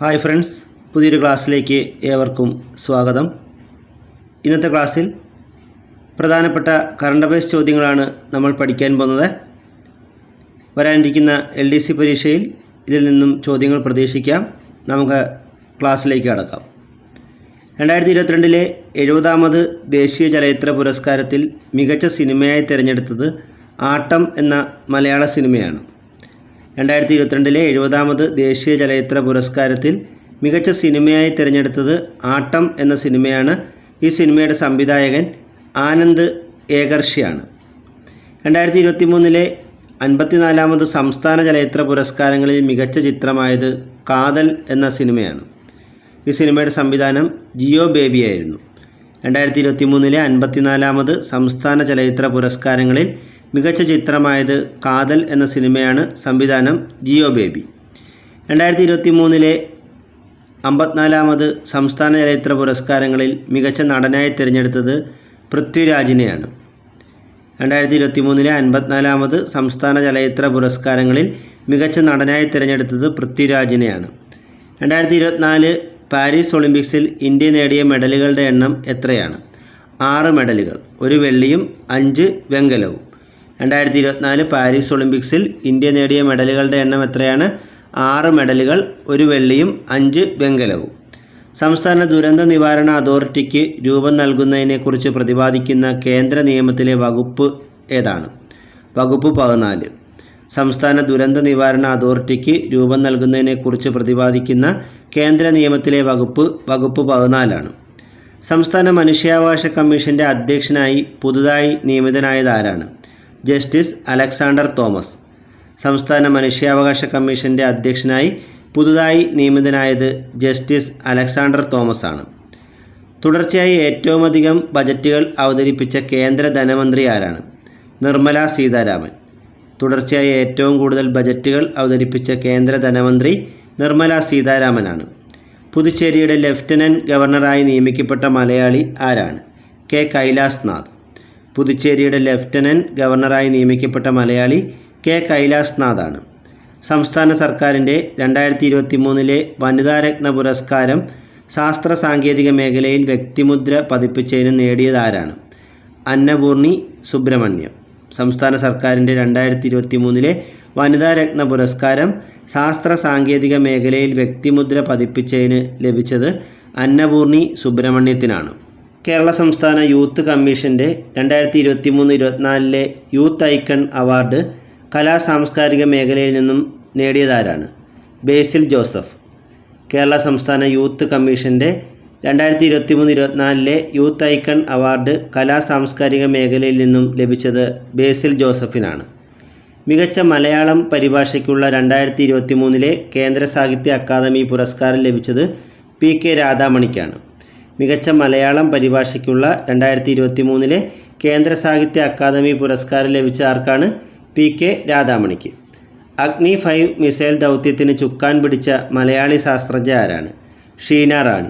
Hi friends പുതിയൊരു ക്ലാസ്സിലേക്ക് ഏവർക്കും സ്വാഗതം. ഇന്നത്തെ ക്ലാസ്സിൽ പ്രധാനപ്പെട്ട കറണ്ട് അഫയേഴ്സ് ചോദ്യങ്ങളാണ് നമ്മൾ പഠിക്കാൻ പോകുന്നത്. വരാനിരിക്കുന്ന എൽ ഡി സി പരീക്ഷയിൽ ഇതിൽ നിന്നും ചോദ്യങ്ങൾ പ്രതീക്ഷിക്കാം. നമുക്ക് ക്ലാസ്സിലേക്ക് കടക്കാം. രണ്ടായിരത്തി ഇരുപത്തിരണ്ടിലെ എഴുപതാമത് ദേശീയ ചലച്ചിത്ര പുരസ്കാരത്തിൽ മികച്ച സിനിമയായി തിരഞ്ഞെടുത്തത് ആട്ടം എന്ന മലയാള സിനിമയാണ്. രണ്ടായിരത്തി ഇരുപത്തിരണ്ടിലെ എഴുപതാമത് ദേശീയ ചലച്ചിത്ര പുരസ്കാരത്തിൽ മികച്ച സിനിമയായി തിരഞ്ഞെടുത്തത് ആട്ടം എന്ന സിനിമയാണ്. ഈ സിനിമയുടെ സംവിധായകൻ ആനന്ദ് ഏകർഷിയാണ്. രണ്ടായിരത്തി ഇരുപത്തി മൂന്നിലെ അൻപത്തിനാലാമത് സംസ്ഥാന ചലച്ചിത്ര പുരസ്കാരങ്ങളിൽ മികച്ച ചിത്രമായത് കാതൽ എന്ന സിനിമയാണ്. ഈ സിനിമയുടെ സംവിധാനം ജിയോ ബേബി ആയിരുന്നു. രണ്ടായിരത്തി ഇരുപത്തി മൂന്നിലെ അൻപത്തിനാലാമത് സംസ്ഥാന ചലച്ചിത്ര പുരസ്കാരങ്ങളിൽ മികച്ച ചിത്രമായത് കാതൽ എന്ന സിനിമയാണ് സംവിധാനം ജിയോ ബേബി. രണ്ടായിരത്തി ഇരുപത്തി മൂന്നിലെ അമ്പത്തിനാലാമത് സംസ്ഥാന ചലച്ചിത്ര പുരസ്കാരങ്ങളിൽ മികച്ച നടനായി തിരഞ്ഞെടുത്തത് പൃഥ്വിരാജിനെയാണ്. രണ്ടായിരത്തി ഇരുപത്തി മൂന്നിലെ അൻപത്തിനാലാമത് സംസ്ഥാന ചലച്ചിത്ര പുരസ്കാരങ്ങളിൽ മികച്ച നടനായി തിരഞ്ഞെടുത്തത് പൃഥ്വിരാജിനെയാണ്. രണ്ടായിരത്തി ഇരുപത്തിനാല് പാരീസ് ഒളിമ്പിക്സിൽ ഇന്ത്യ നേടിയ മെഡലുകളുടെ എണ്ണം എത്രയാണ്? ആറ് മെഡലുകൾ ഒരു വെള്ളിയും അഞ്ച് വെങ്കലവും. രണ്ടായിരത്തി ഇരുപത്തിനാല് പാരീസ് ഒളിമ്പിക്സിൽ ഇന്ത്യ നേടിയ മെഡലുകളുടെ എണ്ണം എത്രയാണ്? ആറ് മെഡലുകൾ ഒരു വെള്ളിയും അഞ്ച് വെങ്കലവും. സംസ്ഥാന ദുരന്ത നിവാരണ അതോറിറ്റിക്ക് രൂപം നൽകുന്നതിനെക്കുറിച്ച് പ്രതിപാദിക്കുന്ന കേന്ദ്ര നിയമത്തിലെ വകുപ്പ് ഏതാണ്? വകുപ്പ് പതിനാല്. സംസ്ഥാന ദുരന്ത നിവാരണ അതോറിറ്റിക്ക് രൂപം നൽകുന്നതിനെക്കുറിച്ച് പ്രതിപാദിക്കുന്ന കേന്ദ്ര നിയമത്തിലെ വകുപ്പ് വകുപ്പ് പതിനാലാണ്. സംസ്ഥാന മനുഷ്യാവകാശ കമ്മീഷന്റെ അധ്യക്ഷനായി പുതുതായി നിയമിതനായത് ആരാണ്? Justice Alexander Thomas. സംസ്ഥാന മനുഷ്യാവകാശ കമ്മീഷന്റെ അധ്യക്ഷനായി പുതുതായി നിയമിതനായത് ജസ്റ്റിസ് അലക്സാണ്ടർ തോമസ് ആണ് തുടർച്ചയായി ഏറ്റവും അധികം ബജറ്റുകൾ അവതരിപ്പിച്ച കേന്ദ്ര ധനമന്ത്രി ആരാണ്? നിർമ്മല സീതാരാമൻ. തുടർച്ചയായി ഏറ്റവും കൂടുതൽ ബജറ്റുകൾ അവതരിപ്പിച്ച കേന്ദ്ര ധനമന്ത്രി നിർമ്മല സീതാരാമനാണ്. പുതുച്ചേരിയുടെ ലഫ്റ്റനന്റ് ഗവർണറായി നിയമിക്കപ്പെട്ട മലയാളി ആരാണ്? കെ കൈലാസ് നാഥ്. പുതുച്ചേരിയുടെ ലഫ്റ്റനന്റ് ഗവർണറായി നിയമിക്കപ്പെട്ട മലയാളി കെ കൈലാസ് നാഥാണ്. സംസ്ഥാന സർക്കാരിന്റെ രണ്ടായിരത്തി ഇരുപത്തി മൂന്നിലെ വനിതാരത്ന പുരസ്കാരം ശാസ്ത്ര സാങ്കേതിക മേഖലയിൽ വ്യക്തിമുദ്ര പതിപ്പിച്ചതിന് നേടിയതാരാണ്? അന്നപൂർണി സുബ്രഹ്മണ്യം. സംസ്ഥാന സർക്കാരിന്റെ രണ്ടായിരത്തി ഇരുപത്തി മൂന്നിലെ വനിതാരത്ന പുരസ്കാരം ശാസ്ത്ര സാങ്കേതിക മേഖലയിൽ വ്യക്തിമുദ്ര പതിപ്പിച്ചതിന് ലഭിച്ചത് അന്നപൂർണി സുബ്രഹ്മണ്യത്തിനാണ്. കേരള സംസ്ഥാന യൂത്ത് കമ്മീഷന്റെ രണ്ടായിരത്തി ഇരുപത്തി മൂന്ന് ഇരുപത്തിനാലിലെ യൂത്ത് ഐക്കൺ അവാർഡ് കലാ സാംസ്കാരിക മേഖലയിൽ നിന്നും നേടിയതാരാണ്? ബേസിൽ ജോസഫ്. കേരള സംസ്ഥാന യൂത്ത് കമ്മീഷന്റെ രണ്ടായിരത്തി ഇരുപത്തി മൂന്ന് ഇരുപത്തിനാലിലെ യൂത്ത് ഐക്കൺ അവാർഡ് കലാ സാംസ്കാരിക മേഖലയിൽ നിന്നും ലഭിച്ചത് ബേസിൽ ജോസഫിനാണ്. മികച്ച മലയാളം പരിഭാഷയ്ക്കുള്ള രണ്ടായിരത്തി ഇരുപത്തി മൂന്നിലെ കേന്ദ്ര സാഹിത്യ അക്കാദമി പുരസ്കാരം ലഭിച്ചത് പി കെ രാധാമണിക്കാണ്. മികച്ച മലയാളം പരിഭാഷയ്ക്കുള്ള രണ്ടായിരത്തി ഇരുപത്തി മൂന്നിലെ കേന്ദ്ര സാഹിത്യ അക്കാദമി പുരസ്കാരം ലഭിച്ച ആർക്കാണ് പി കെ രാധാമണിക്ക്? അഗ്നി ഫൈവ് മിസൈൽ ദൗത്യത്തിന് ചുക്കാൻ പിടിച്ച മലയാളി ശാസ്ത്രജ്ഞ ആരാണ്? ഷീന റാണി.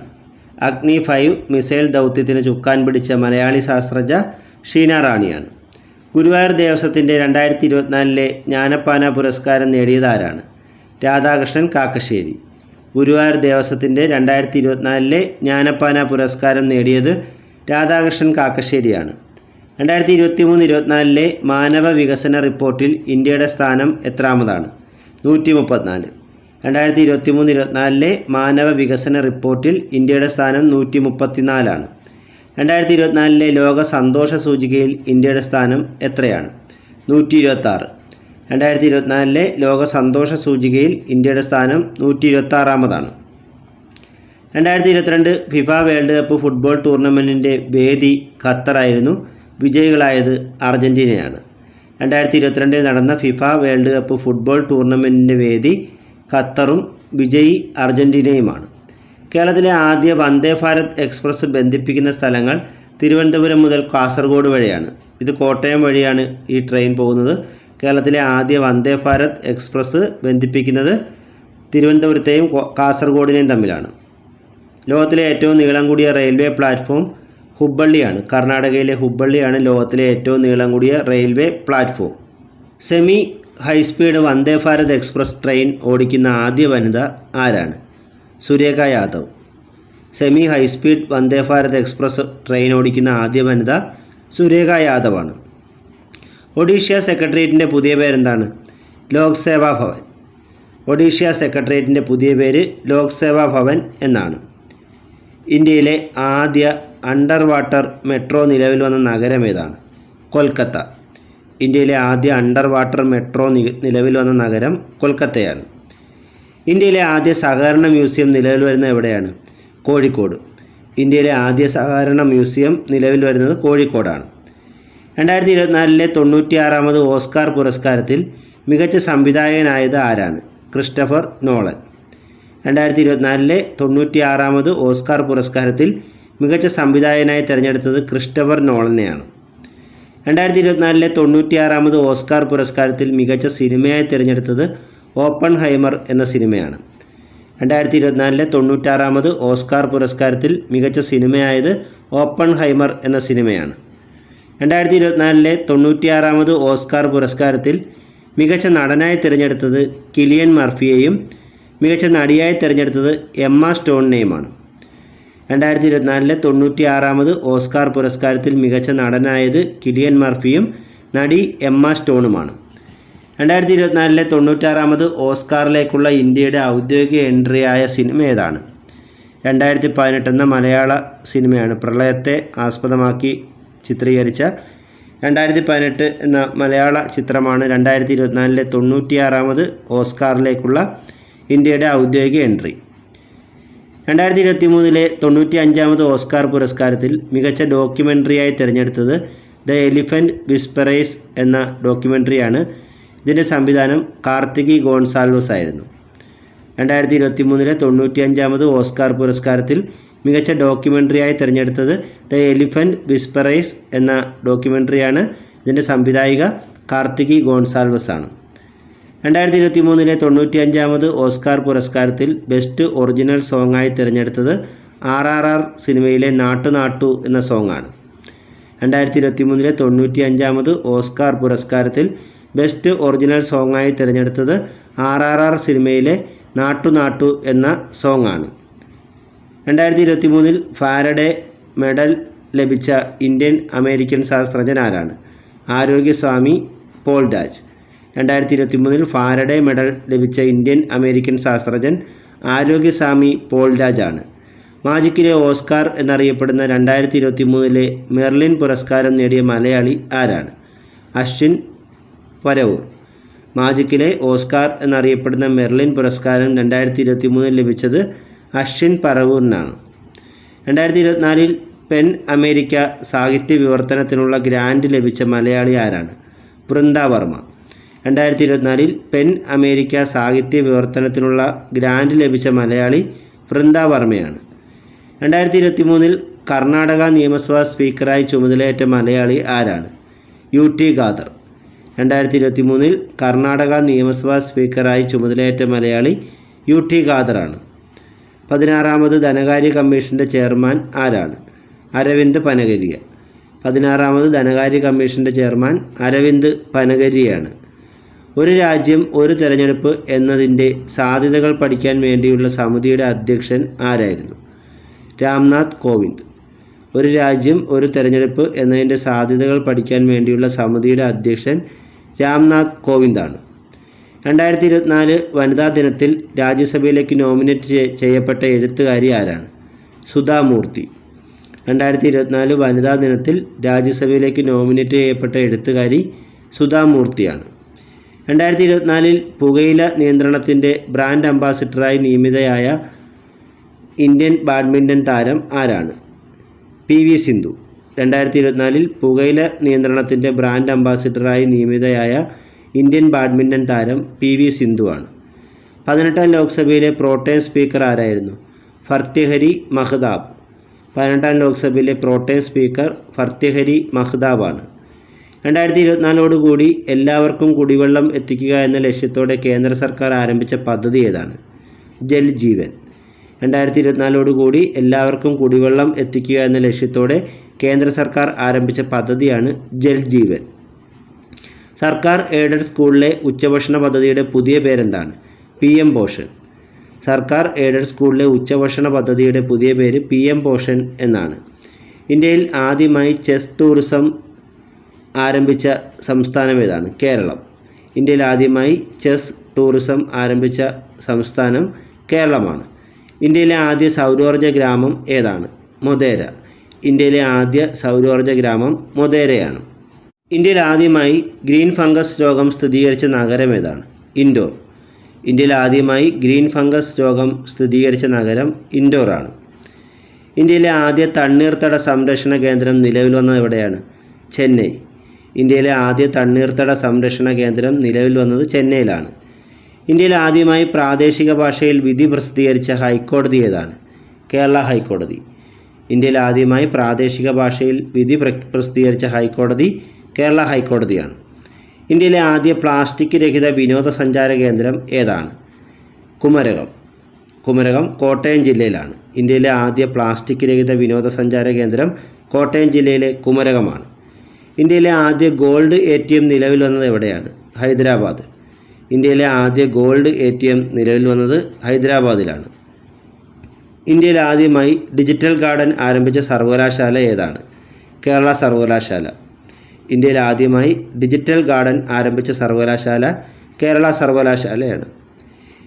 അഗ്നി ഫൈവ് മിസൈൽ ദൗത്യത്തിന് ചുക്കാൻ പിടിച്ച മലയാളി ശാസ്ത്രജ്ഞ ഷീന റാണിയാണ്. ഗുരുവായൂർ ദേവസ്വത്തിന്റെ രണ്ടായിരത്തി ഇരുപത്തിനാലിലെ ജ്ഞാനപ്പാന പുരസ്കാരം നേടിയതാരാണ് രാധാകൃഷ്ണൻ കാക്കശ്ശേരി. ഗുരുവായൂർ ദേവസ്വത്തിന്റെ രണ്ടായിരത്തി ഇരുപത്തിനാലിലെ ജ്ഞാനപ്പാന പുരസ്കാരം നേടിയത് രാധാകൃഷ്ണൻ കാക്കശ്ശേരിയാണ്. രണ്ടായിരത്തി ഇരുപത്തി മൂന്ന് ഇരുപത്തിനാലിലെ മാനവ വികസന റിപ്പോർട്ടിൽ ഇന്ത്യയുടെ സ്ഥാനം എത്രാമതാണ്? നൂറ്റി മുപ്പത്തിനാല് രണ്ടായിരത്തി ഇരുപത്തി മൂന്ന് ഇരുപത്തിനാലിലെ മാനവ വികസന റിപ്പോർട്ടിൽ ഇന്ത്യയുടെ സ്ഥാനം നൂറ്റി മുപ്പത്തിനാലാണ് രണ്ടായിരത്തി ഇരുപത്തിനാലിലെ ലോക സന്തോഷ സൂചികയിൽ ഇന്ത്യയുടെ സ്ഥാനം എത്രയാണ്? നൂറ്റി ഇരുപത്താറ് രണ്ടായിരത്തി ഇരുപത്തിനാലിലെ ലോക സന്തോഷ സൂചികയിൽ ഇന്ത്യയുടെ സ്ഥാനം നൂറ്റി ഇരുപത്താറാമതാണ് രണ്ടായിരത്തി ഇരുപത്തിരണ്ട് ഫിഫ വേൾഡ് കപ്പ് ഫുട്ബോൾ ടൂർണമെന്റിന്റെ വേദി ഖത്തറായിരുന്നു. വിജയികളായത് അർജന്റീനയാണ് രണ്ടായിരത്തി ഇരുപത്തിരണ്ടിൽ നടന്ന ഫിഫ വേൾഡ് കപ്പ് ഫുട്ബോൾ ടൂർണമെന്റിന്റെ വേദി ഖത്തറും വിജയി അർജന്റീനയുമാണ് കേരളത്തിലെ ആദ്യ വന്ദേ ഭാരത് എക്സ്പ്രസ് ബന്ധിപ്പിക്കുന്ന സ്ഥലങ്ങൾ തിരുവനന്തപുരം മുതൽ കാസർഗോഡ് വഴിയാണ്. ഇത് കോട്ടയം വഴിയാണ് ഈ ട്രെയിൻ പോകുന്നത്. കേരളത്തിലെ ആദ്യ വന്ദേ ഭാരത് എക്സ്പ്രസ് ബന്ധിപ്പിക്കുന്നത് തിരുവനന്തപുരത്തെയും കാസർഗോഡിനെയും തമ്മിലാണ്. ലോകത്തിലെ ഏറ്റവും നീളം കൂടിയ റെയിൽവേ പ്ലാറ്റ്ഫോം ഹുബ്ബള്ളിയാണ്. കർണാടകയിലെ ഹുബ്ബള്ളിയാണ് ലോകത്തിലെ ഏറ്റവും നീളം കൂടിയ railway platform. Semi high speed Vande Bharat express train ഓടിക്കുന്ന ആദ്യ വനിത ആരാണ്? Surekha Yadav. Semi high speed Vande Bharat express train ഓടിക്കുന്ന ആദ്യ വനിത സുരേഖ യാദവാണ്. ഒഡീഷ സെക്രട്ടേറിയറ്റിന്റെ പുതിയ പേരെന്താണ്? ലോക് സേവാ ഭവൻ. ഒഡീഷ സെക്രട്ടേറിയറ്റിന്റെ പുതിയ പേര് ലോക് സേവാ ഭവൻ എന്നാണ്. ഇന്ത്യയിലെ ആദ്യ അണ്ടർ വാട്ടർ മെട്രോ നിലവിൽ വന്ന നഗരം ഏതാണ്? കൊൽക്കത്ത. ഇന്ത്യയിലെ ആദ്യ അണ്ടർ വാട്ടർ മെട്രോ നിലവിൽ വന്ന നഗരം കൊൽക്കത്തയാണ്. ഇന്ത്യയിലെ ആദ്യ സഹകരണ മ്യൂസിയം നിലവിൽ വരുന്നത് എവിടെയാണ്? കോഴിക്കോട്. ഇന്ത്യയിലെ ആദ്യ സഹകരണ മ്യൂസിയം നിലവിൽ വരുന്നത് കോഴിക്കോടാണ്. രണ്ടായിരത്തി ഇരുപത്തിനാലിലെ തൊണ്ണൂറ്റിയാറാമത് ഓസ്കാർ പുരസ്കാരത്തിൽ മികച്ച സംവിധായകനായത് ആരാണ്? Christopher Nolan. രണ്ടായിരത്തി ഇരുപത്തിനാലിലെ തൊണ്ണൂറ്റിയാറാമത് ഓസ്കാർ പുരസ്കാരത്തിൽ മികച്ച സംവിധായകനായി തിരഞ്ഞെടുത്തത് ക്രിസ്റ്റഫർ നോളനെയാണ്. രണ്ടായിരത്തി ഇരുപത്തിനാലിലെ തൊണ്ണൂറ്റിയാറാമത് ഓസ്കാർ പുരസ്കാരത്തിൽ മികച്ച സിനിമയായി തിരഞ്ഞെടുത്തത് ഓപ്പൺ ഹൈമർ എന്ന സിനിമയാണ്. രണ്ടായിരത്തി ഇരുപത്തിനാലിലെ തൊണ്ണൂറ്റാറാമത് ഓസ്കാർ പുരസ്കാരത്തിൽ മികച്ച സിനിമയായത് ഓപ്പൺ ഹൈമർ എന്ന സിനിമയാണ്. രണ്ടായിരത്തി ഇരുപത്തിനാലിലെ തൊണ്ണൂറ്റിയാറാമത് ഓസ്കാർ പുരസ്കാരത്തിൽ മികച്ച നടനായി തിരഞ്ഞെടുത്തത് കിലിയൻ മർഫിയെയും മികച്ച നടിയായി തിരഞ്ഞെടുത്തത് എമ്മ സ്റ്റോണിനെയുമാണ്. രണ്ടായിരത്തി ഇരുപത്തിനാലിലെ തൊണ്ണൂറ്റിയാറാമത് ഓസ്കാർ പുരസ്കാരത്തിൽ മികച്ച നടനായത് കിലിയൻ മർഫിയും നടി എം എമ്മ സ്റ്റോണുമാണ്. രണ്ടായിരത്തി ഇരുപത്തിനാലിലെ തൊണ്ണൂറ്റാറാമത് ഓസ്കാറിലേക്കുള്ള ഇന്ത്യയുടെ ഔദ്യോഗിക എൻട്രിയായ സിനിമ ഏതാണ്? രണ്ടായിരത്തി പതിനെട്ടെന്ന മലയാള സിനിമയാണ് പ്രളയത്തെ ആസ്പദമാക്കി ചിത്രീകരിച്ച രണ്ടായിരത്തി പതിനെട്ട് എന്ന മലയാള ചിത്രമാണ് രണ്ടായിരത്തി ഇരുപത്തിനാലിലെ തൊണ്ണൂറ്റിയാറാമത് ഓസ്കാറിലേക്കുള്ള ഇന്ത്യയുടെ ഔദ്യോഗിക എൻട്രി. രണ്ടായിരത്തി ഇരുപത്തി മൂന്നിലെ തൊണ്ണൂറ്റി അഞ്ചാമത് ഓസ്കാർ പുരസ്കാരത്തിൽ മികച്ച ഡോക്യുമെന്ററിയായി തിരഞ്ഞെടുത്തത് ദ എലിഫന്റ് വിസ്പറേസ് എന്ന ഡോക്യുമെന്ററിയാണ് ഇതിന്റെ സംവിധാനം കാർത്തികി ഗോൺസാൽവസ് ആയിരുന്നു. രണ്ടായിരത്തി ഇരുപത്തി മൂന്നിലെ തൊണ്ണൂറ്റി അഞ്ചാമത് ഓസ്കാർ പുരസ്കാരത്തിൽ മികച്ച ഡോക്യുമെന്ററിയായി തിരഞ്ഞെടുത്തത് ദ എലിഫന്റ് വിസ്പറൈസ് എന്ന ഡോക്യുമെന്ററിയാണ് ഇതിന്റെ സംവിധായിക കാർത്തികി ഗോൺസാൽവസ് ആണ് രണ്ടായിരത്തി ഇരുപത്തി മൂന്നിലെ തൊണ്ണൂറ്റി അഞ്ചാമത് ഓസ്കാർ പുരസ്കാരത്തിൽ ബെസ്റ്റ് ഒറിജിനൽ സോങ്ങായി തിരഞ്ഞെടുത്തത് ആർ ആർ ആർ സിനിമയിലെ നാട്ടു നാട്ടു എന്ന സോങ്ങാണ്. രണ്ടായിരത്തി ഇരുപത്തി മൂന്നിലെ തൊണ്ണൂറ്റി അഞ്ചാമത് ഓസ്കാർ പുരസ്കാരത്തിൽ ബെസ്റ്റ് ഒറിജിനൽ സോങ്ങായി തിരഞ്ഞെടുത്തത് ആർ ആർ ആർ സിനിമയിലെ നാട്ടു നാട്ടു എന്ന സോങ്ങാണ്. രണ്ടായിരത്തി ഇരുപത്തി മൂന്നിൽ ഫാരഡെ മെഡൽ ലഭിച്ച ഇന്ത്യൻ അമേരിക്കൻ ശാസ്ത്രജ്ഞൻ ആരാണ്? ആരോഗ്യസ്വാമി പോൾ രാജ്. രണ്ടായിരത്തി ഇരുപത്തി മൂന്നിൽ ഫാരഡെ മെഡൽ ലഭിച്ച ഇന്ത്യൻ അമേരിക്കൻ ശാസ്ത്രജ്ഞൻ ആരോഗ്യസ്വാമി പോൾ രാജാണ്. ആണ് മാജിക്കിലെ ഓസ്കാർ എന്നറിയപ്പെടുന്ന രണ്ടായിരത്തി ഇരുപത്തി മൂന്നിലെ മെർലിൻ പുരസ്കാരം നേടിയ മലയാളി ആരാണ്? അശ്വിൻ പരവൂർ. മാജിക്കിലെ ഓസ്കാർ എന്നറിയപ്പെടുന്ന മെർലിൻ പുരസ്കാരം രണ്ടായിരത്തി ഇരുപത്തി മൂന്നിൽ ലഭിച്ചത് അശ്വിൻ പറവൂറിനാണ് രണ്ടായിരത്തി ഇരുപത്തിനാലിൽ പെൻ അമേരിക്ക സാഹിത്യ വിവർത്തനത്തിനുള്ള ഗ്രാൻഡ് ലഭിച്ച മലയാളി ആരാണ്? വൃന്ദ വർമ്മ. രണ്ടായിരത്തി ഇരുപത്തിനാലിൽ പെൻ അമേരിക്ക സാഹിത്യ വിവർത്തനത്തിനുള്ള ഗ്രാൻഡ് ലഭിച്ച മലയാളി വൃന്ദ വർമ്മയാണ്. രണ്ടായിരത്തി ഇരുപത്തി മൂന്നിൽ കർണാടക നിയമസഭാ സ്പീക്കറായി ചുമതലയേറ്റ മലയാളി ആരാണ്? U T Khader. രണ്ടായിരത്തി ഇരുപത്തി മൂന്നിൽ കർണാടക നിയമസഭാ സ്പീക്കറായി ചുമതലയേറ്റ മലയാളി യു ടി ഖാദറാണ്. പതിനാറാമത് ധനകാര്യ കമ്മീഷന്റെ ചെയർമാൻ ആരാണ്? അരവിന്ദ് പനഗരിയ. പതിനാറാമത് ധനകാര്യ കമ്മീഷന്റെ ചെയർമാൻ അരവിന്ദ് പനഗരിയാണ്. ഒരു രാജ്യം ഒരു തെരഞ്ഞെടുപ്പ് എന്നതിന്റെ സാധ്യതകൾ പഠിക്കാൻ വേണ്ടിയുള്ള സമിതിയുടെ അധ്യക്ഷൻ ആരായിരുന്നു? രാംനാഥ് കോവിന്ദ്. ഒരു രാജ്യം ഒരു തെരഞ്ഞെടുപ്പ് എന്നതിന്റെ സാധ്യതകൾ പഠിക്കാൻ വേണ്ടിയുള്ള സമിതിയുടെ അധ്യക്ഷൻ രാംനാഥ് കോവിന്ദാണ്. രണ്ടായിരത്തി ഇരുപത്തിനാല് വനിതാ ദിനത്തിൽ രാജ്യസഭയിലേക്ക് നോമിനേറ്റ് ചെയ്യപ്പെട്ട എഴുത്തുകാരി ആരാണ്? സുധാമൂർത്തി രണ്ടായിരത്തി ഇരുപത്തിനാല് വനിതാ ദിനത്തിൽ രാജ്യസഭയിലേക്ക് നോമിനേറ്റ് ചെയ്യപ്പെട്ട എഴുത്തുകാരി സുധാമൂർത്തിയാണ് രണ്ടായിരത്തി ഇരുപത്തിനാലിൽ പുകയില നിയന്ത്രണത്തിന്റെ ബ്രാൻഡ് അംബാസിഡറായി നിയമിതയായ ഇന്ത്യൻ ബാഡ്മിന്റൺ താരം ആരാണ്? P V Sindhu. രണ്ടായിരത്തി ഇരുപത്തിനാലിൽ പുകയില നിയന്ത്രണത്തിന്റെ ബ്രാൻഡ് അംബാസിഡറായി നിയമിതയായ ഇന്ത്യൻ ബാഡ്മിന്റൺ താരം പി വി സിന്ധുവാണ് പതിനെട്ടാം ലോക്സഭയിലെ പ്രോട്ടേം സ്പീക്കർ ആരായിരുന്നു? ഫർത്തിഹരി മഹ്താബ്. പതിനെട്ടാം ലോക്സഭയിലെ പ്രോട്ടേം സ്പീക്കർ ഫർത്തിഹരി മഹ്താബാണ് രണ്ടായിരത്തി ഇരുപത്തിനാലോടുകൂടി എല്ലാവർക്കും കുടിവെള്ളം എത്തിക്കുക എന്ന ലക്ഷ്യത്തോടെ കേന്ദ്ര സർക്കാർ ആരംഭിച്ച പദ്ധതി ഏതാണ്? ജൽ ജീവൻ. രണ്ടായിരത്തി ഇരുപത്തിനാലോടുകൂടി എല്ലാവർക്കും കുടിവെള്ളം എത്തിക്കുക എന്ന ലക്ഷ്യത്തോടെ കേന്ദ്ര സർക്കാർ ആരംഭിച്ച പദ്ധതിയാണ് ജൽ ജീവൻ. സർക്കാർ എയ്ഡഡ് സ്കൂളിലെ ഉച്ചഭക്ഷണ പദ്ധതിയുടെ പുതിയ പേരെന്താണ്? P M Poshan. സർക്കാർ എയ്ഡഡ് സ്കൂളിലെ ഉച്ചഭക്ഷണ പദ്ധതിയുടെ പുതിയ പേര് പി എം പോഷൻ എന്നാണ്. ഇന്ത്യയിൽ ആദ്യമായി ചെസ് ടൂറിസം ആരംഭിച്ച സംസ്ഥാനം ഏതാണ്? കേരളം. ഇന്ത്യയിൽ ആദ്യമായി ചെസ് ടൂറിസം ആരംഭിച്ച സംസ്ഥാനം കേരളമാണ്. ഇന്ത്യയിലെ ആദ്യ സൗരോർജ ഗ്രാമം ഏതാണ്? മൊതേര. ഇന്ത്യയിലെ ആദ്യ സൗരോർജ ഗ്രാമം മൊതേരയാണ്. ഇന്ത്യയിൽ ആദ്യമായി ഗ്രീൻ ഫംഗസ് രോഗം സ്ഥിരീകരിച്ച നഗരം ഏതാണ്? ഇൻഡോർ. ഇന്ത്യയിൽ ആദ്യമായി ഗ്രീൻ ഫംഗസ് രോഗം സ്ഥിരീകരിച്ച നഗരം ഇൻഡോറാണ്. ഇന്ത്യയിലെ ആദ്യ തണ്ണീർത്തട സംരക്ഷണ കേന്ദ്രം നിലവിൽ വന്നത് എവിടെയാണ്? ചെന്നൈ. ഇന്ത്യയിലെ ആദ്യ തണ്ണീർത്തട സംരക്ഷണ കേന്ദ്രം നിലവിൽ വന്നത് ചെന്നൈയിലാണ്. ഇന്ത്യയിൽ ആദ്യമായി പ്രാദേശിക ഭാഷയിൽ വിധി പ്രസിദ്ധീകരിച്ച ഹൈക്കോടതി ഏതാണ്? കേരള ഹൈക്കോടതി. ഇന്ത്യയിൽ ആദ്യമായി പ്രാദേശിക ഭാഷയിൽ വിധി പ്ര- പ്രസിദ്ധീകരിച്ച ഹൈക്കോടതി കേരള ഹൈക്കോടതിയാണ്. ഇന്ത്യയിലെ ആദ്യ പ്ലാസ്റ്റിക് രഹിത വിനോദസഞ്ചാര കേന്ദ്രം ഏതാണ്? കുമരകം. കുമരകം കോട്ടയം ജില്ലയിലാണ്. ഇന്ത്യയിലെ ആദ്യ പ്ലാസ്റ്റിക് രഹിത വിനോദസഞ്ചാര കേന്ദ്രം കോട്ടയം ജില്ലയിലെ കുമരകമാണ്. ഇന്ത്യയിലെ ആദ്യ ഗോൾഡ് എം നിലവിൽ വന്നത് എവിടെയാണ്? ഹൈദരാബാദ്. ഇന്ത്യയിലെ ആദ്യ ഗോൾഡ് എ ടി എം നിലവിൽ വന്നത് ഹൈദരാബാദിലാണ്. ഇന്ത്യയിൽ ആദ്യമായി ഡിജിറ്റൽ ഗാർഡൻ ആരംഭിച്ച സർവകലാശാല ഏതാണ്? കേരള സർവകലാശാല. ഇന്ത്യയിൽ ആദ്യമായി ഡിജിറ്റൽ ഗാർഡൻ ആരംഭിച്ച സർവകലാശാല കേരള സർവകലാശാലയാണ്.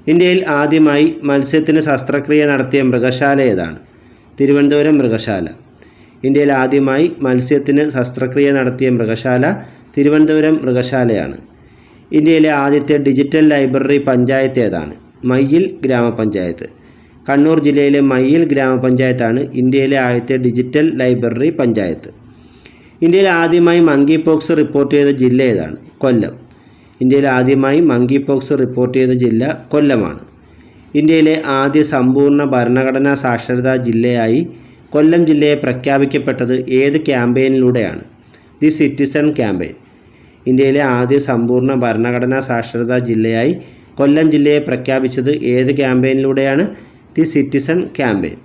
ഇന്ത്യയിൽ ആദ്യമായി മത്സ്യത്തിന് ശസ്ത്രക്രിയ നടത്തിയ മൃഗശാല ഏതാണ്? തിരുവനന്തപുരം മൃഗശാല. ഇന്ത്യയിൽ ആദ്യമായി മത്സ്യത്തിന് ശസ്ത്രക്രിയ നടത്തിയ മൃഗശാല തിരുവനന്തപുരം മൃഗശാലയാണ്. ഇന്ത്യയിലെ ആദ്യത്തെ ഡിജിറ്റൽ ലൈബ്രറി പഞ്ചായത്ത് ഏതാണ്? മയ്യിൽ ഗ്രാമപഞ്ചായത്ത്. കണ്ണൂർ ജില്ലയിലെ മയ്യിൽ ഗ്രാമപഞ്ചായത്താണ് ഇന്ത്യയിലെ ആദ്യത്തെ ഡിജിറ്റൽ ലൈബ്രറി പഞ്ചായത്ത്. ഇന്ത്യയിൽ ആദ്യമായി മങ്കി പോക്സ് റിപ്പോർട്ട് ചെയ്ത ജില്ല ഏതാണ്? കൊല്ലം. ഇന്ത്യയിൽ ആദ്യമായി മങ്കി പോക്സ് റിപ്പോർട്ട് ചെയ്ത ജില്ല കൊല്ലമാണ്. ഇന്ത്യയിലെ ആദ്യ സമ്പൂർണ ഭരണഘടനാ സാക്ഷരതാ ജില്ലയായി കൊല്ലം ജില്ലയെ പ്രഖ്യാപിക്കപ്പെട്ടത് ഏത് ക്യാമ്പയിനിലൂടെയാണ്? The citizen campaign. ഇന്ത്യയിലെ ആദ്യ സമ്പൂർണ ഭരണഘടനാ സാക്ഷരതാ ജില്ലയായി കൊല്ലം ജില്ലയെ പ്രഖ്യാപിച്ചത് ഏത് ക്യാമ്പയിനിലൂടെയാണ്? The citizen campaign.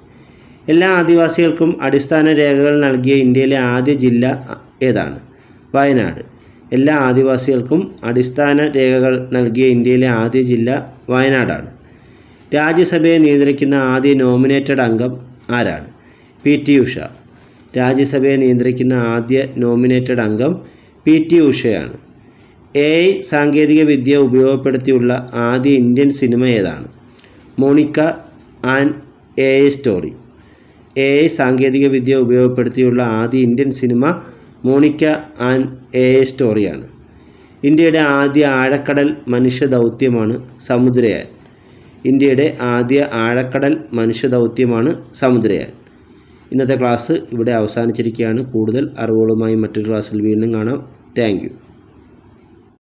എല്ലാ ആദിവാസികൾക്കും അടിസ്ഥാന രേഖകൾ നൽകിയ ഇന്ത്യയിലെ ആദ്യ ജില്ല ഏതാണ്? വയനാട്. എല്ലാ ആദിവാസികൾക്കും അടിസ്ഥാന രേഖകൾ നൽകിയ ഇന്ത്യയിലെ ആദ്യ ജില്ല വയനാടാണ്. രാജ്യസഭയെ നിയന്ത്രിക്കുന്ന ആദ്യ നോമിനേറ്റഡ് അംഗം ആരാണ്? P T Usha. രാജ്യസഭയെ നിയന്ത്രിക്കുന്ന ആദ്യ നോമിനേറ്റഡ് അംഗം പി ടി ഉഷയാണ്. എ ഐ സാങ്കേതിക വിദ്യ ഉപയോഗപ്പെടുത്തിയുള്ള ആദ്യ ഇന്ത്യൻ സിനിമ ഏതാണ്? Monica and A I story. A I സാങ്കേതിക വിദ്യ ഉപയോഗപ്പെടുത്തിയുള്ള ആദ്യ Indian cinema Monica and A I സ്റ്റോറിയാണ്. ഇന്ത്യയുടെ ആദ്യ ആഴക്കടൽ മനുഷ്യ ദൗത്യമാണ് സമുദ്രയാൻ. ഇന്ത്യയുടെ ആദ്യ ആഴക്കടൽ മനുഷ്യ ദൗത്യമാണ് സമുദ്രയാൻ. ഇന്നത്തെ ക്ലാസ് ഇവിടെ അവസാനിച്ചിരിക്കുകയാണ്. കൂടുതൽ അറിവുകളുമായി മറ്റൊരു ക്ലാസ്സിൽ വീണ്ടും കാണാം. Thank you.